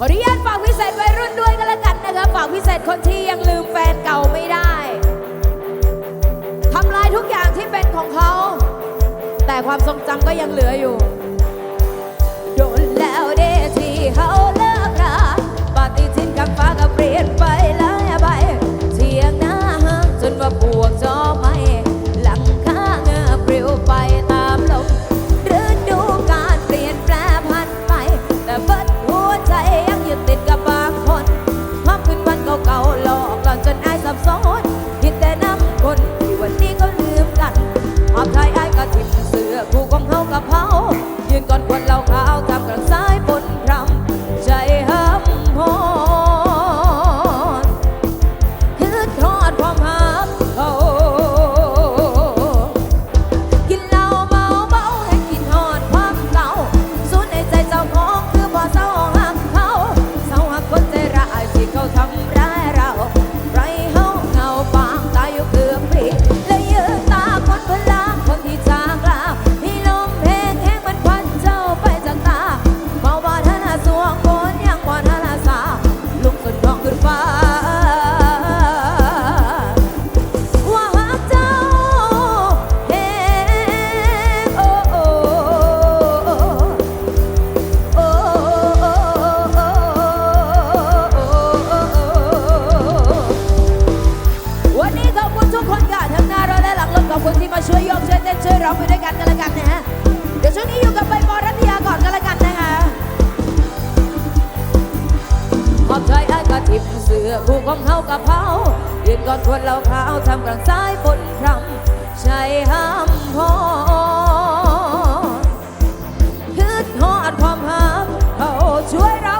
ขออนุญาตฝากพิเศษวัรุ่นด้วยกันละกันนะครับฝากพิเศษคนที่ยังลืมแฟนเก่าไม่ได้ทำลายทุกอย่างที่เป็นของเขา แต่ความทรงจำก็ยังเหลืออยู่ โดนแล้วเดที่เขาเลิกราปฏิทินกับฟ้ากับเปลี่ยนไป ร้องไปด้วยกันกันละกันนะฮะ เดี๋ยวช่วงนี้อยู่กับใบบอรัตยาก่อนกันละกันนะคะขอบใจไอ้กระทิบเสือคู่ของเฮากะเพรายืนก่อนทวนเราขาวทำกลางซ้ายบนพรำใจห้ามพอคืดหอดความหามเขาช่วยเรา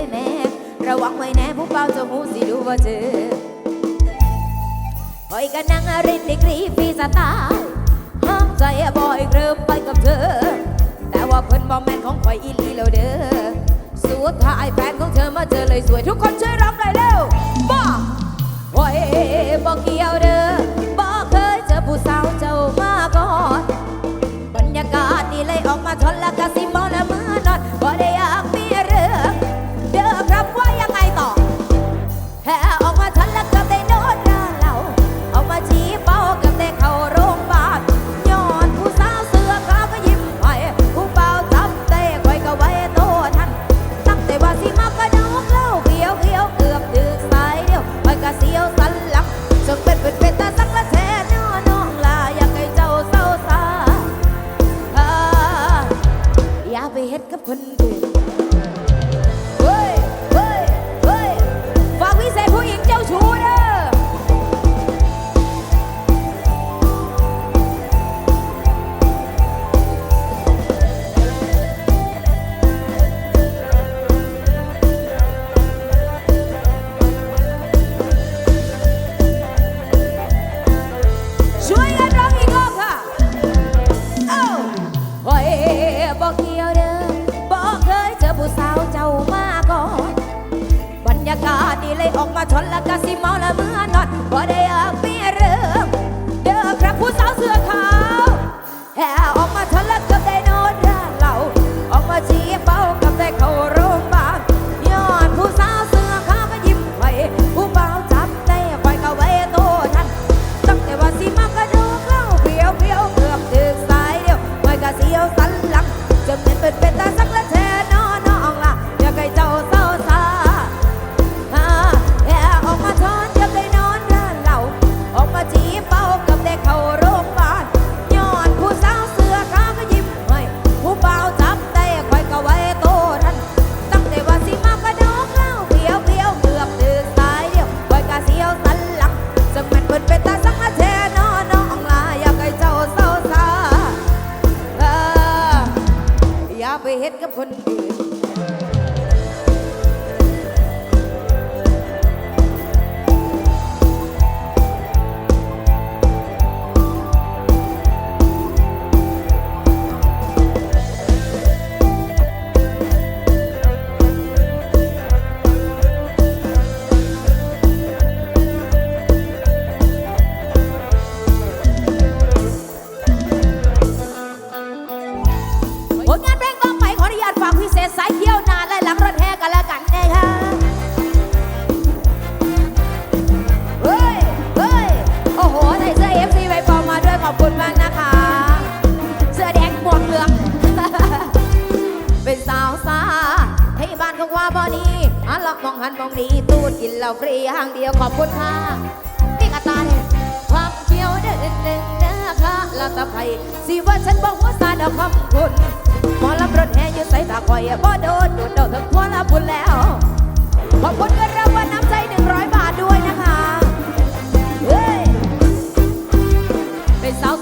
ยแม่ ระวังไว้แน่ผู้เป่าจะหูสิดูว่าเจอคอยกันนั่งรินในกรีปีสตาห้ามใจบ่อยเริ่มไปกับเธอ แต่ว่าเพิ่นบอมแมนของคอยอีลีเราเด้อสุดท้ายแฟนของเธอมาเจอเลยสวย ทุกคนช่วยร้องหน่อยเร็วบ้าโอ้ยบอกเกี่ยวเด้อบอเคยเจอผู้สาวเจ้ามาก่อนบรรยากาศนี่เลยออกมาทนละกะสิมอแล้ว ทนแล้วก็สิเมาแล้วเมื่อนอนบ่ได้ ว่าบ่นี้อันลักมองหันมองนี้ตูดกินเหล้าฟรีห้างเดียวขอบคุณค่ะพี่กระตายความเขียวเด่นหนึ่งนะคะลาตะไคร้สิว่าฉันบอกว่าซาดอกคำคุณหมอลำรถแห่อยู่ใส่ตาคอยบ่โดนโดนเดาถึงทั่วละบุญแล้วขอบคุณเกันรางวัลน้ำใจหนึ่งร้อยบาทด้วยนะคะ เฮ้ย เป็นสาว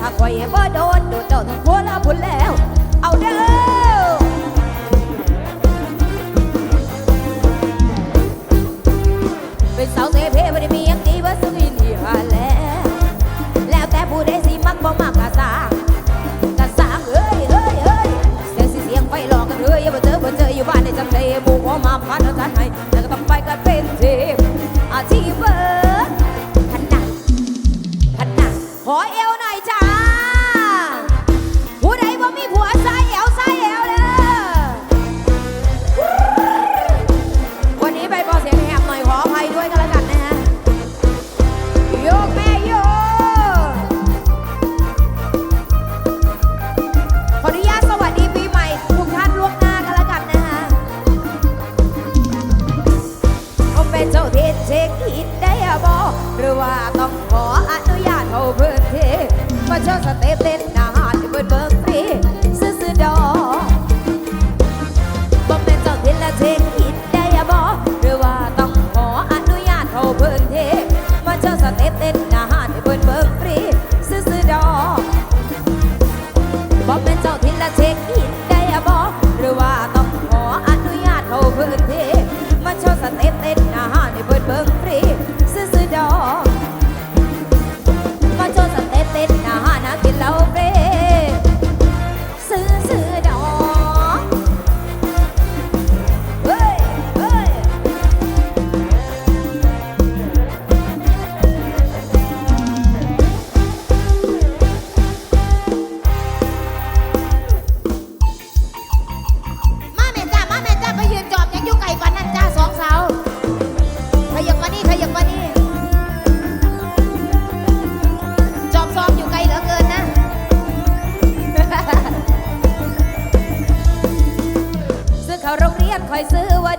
ถ้าคอยบ่โดนโดนเจ้าต้องคน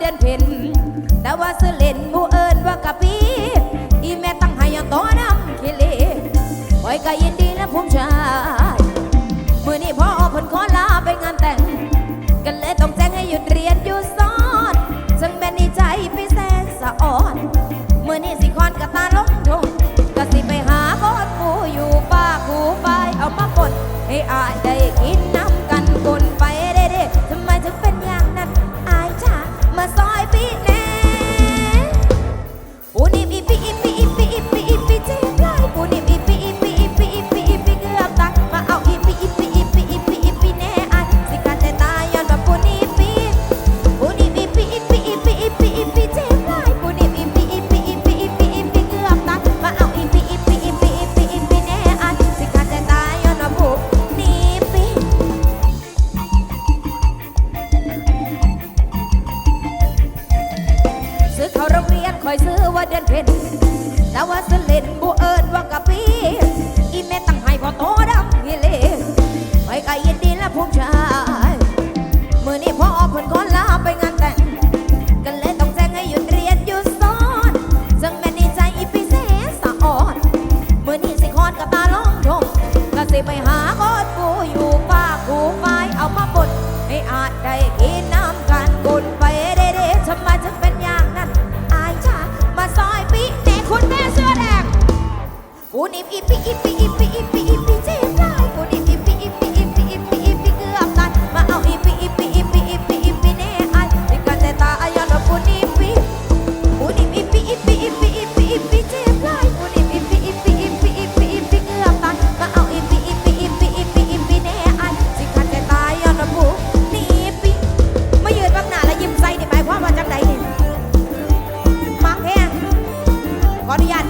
ดือนเพ็ญแต่ว่าเสเล่นมูเอินว่ากะปีอีแม่ตั้งให้ยังต่อน้ำเคลีคอยก็ยิน คอยซื้อว่าเดือนเพ็ญแต่ว่าสลินบูเอิญว่ากะปีอีแม่ตั้งให้พอโตดำกิเลไปก็ยินดีและภูมิใจ ปูนิบอีปีอีปีอีปีอีปีอีปีเจ็บได้ปูนิบอีปีอีปีอีปีอีปีอีปีเกือบตายมาเอาอีปีอีปีอีปีอีปีอีปีแน่อ้ที่กันแต่ตายย้อนว่าปูนิบปีปูนิบอีปีอีปีอีปีอีปีอีปีเจ็บได้ปูนิบอีปีอีปีอีปีอีปีอีปีเกือบตายมาเอาอีปีอีปีอีปีอีปีอีปีแน่อ้ที่กันแต่ตายย้อนว่าปูนิบปีมายืนบังหน้าแล้วยิ้มใส่นี่หมายความว่าจังใดนี่มักแห้งขออนุญาต